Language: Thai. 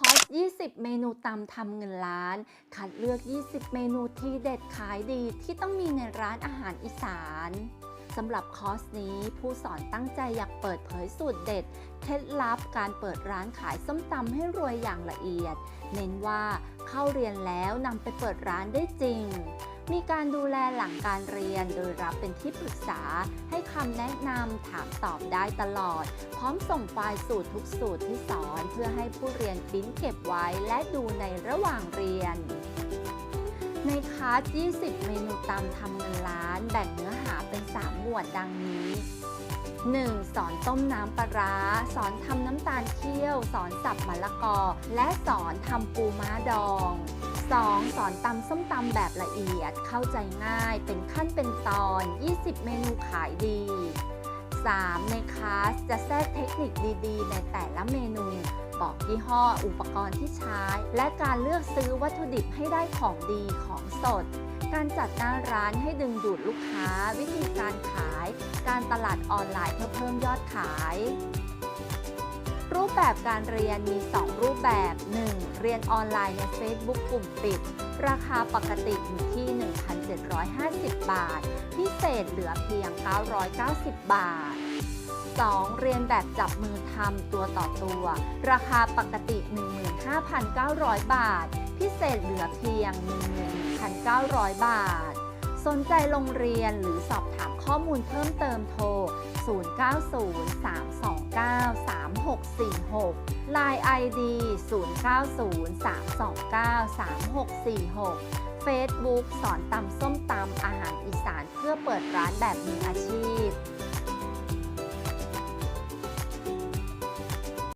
คอร์ส20 เมนูตำทำเงินล้าน คัดเลือก 20 เมนูที่เด็ดขายดีที่ต้องมีในร้านอาหารอีสานสำหรับคอร์สนี้ผู้สอนตั้งใจอยากเปิดเผยสูตรเด็ด เคล็ดลับการเปิดร้านขายส้มตำให้รวยอย่างละเอียด เน้นว่าเข้าเรียนแล้วนำไปเปิดร้านได้จริง มีการดูแลหลังการเรียนโดยรับเป็นที่ปรึกษา ให้คำแนะนำถามตอบได้ตลอด พร้อมส่งไฟล์สูตรทุกสูตรที่สอน เพื่อให้ผู้เรียนปิ้นเก็บไว้และดูในระหว่างเรียนในคาส20 เมนูตำทำเงินล้าน แบ่งเนื้อหาเป็น 3 หมวดดังนี้ 1. สอนต้มน้ำปลาร้า สอนทำน้ำตาลเคี่ยว สอนสับมะละกอ และสอนทำปูม้าดอง 2. สอนตำส้มตำแบบละเอียด เข้าใจง่าย เป็นขั้นเป็นตอน 20 เมนูขายดี 3. ในคลาสจะแทรกเทคนิคดีๆ ในแต่ละเมนู บอกยี่ห้อ อุปกรณ์ที่ใช้ และการเลือกซื้อวัตถุดิบให้ได้ของดีของสด การจัดหน้าร้านให้ดึงดูดลูกค้า วิธีการขาย การตลาดออนไลน์เพื่อเพิ่มยอดขาย รูปแบบการเรียนมี 2 รูปแบบ 1. เรียนออนไลน์ใน Facebook กลุ่มปิด ราคาปกติอยู่ที่ 1,750 บาท พิเศษเหลือเพียง 990 บาท 2. เรียนแบบจับมือทำตัวต่อตัว ราคาปกติ 15,900 บาท พิเศษเหลือเพียง11,900 บาท สนใจโรงเรียนหรือสอบถามข้อมูลเพิ่มเติมโทร 0903293646 Line ID 0903293646 Facebook สอนตำส้มตำอาหารอีสานเพื่อเปิดร้านแบบมืออาชีพ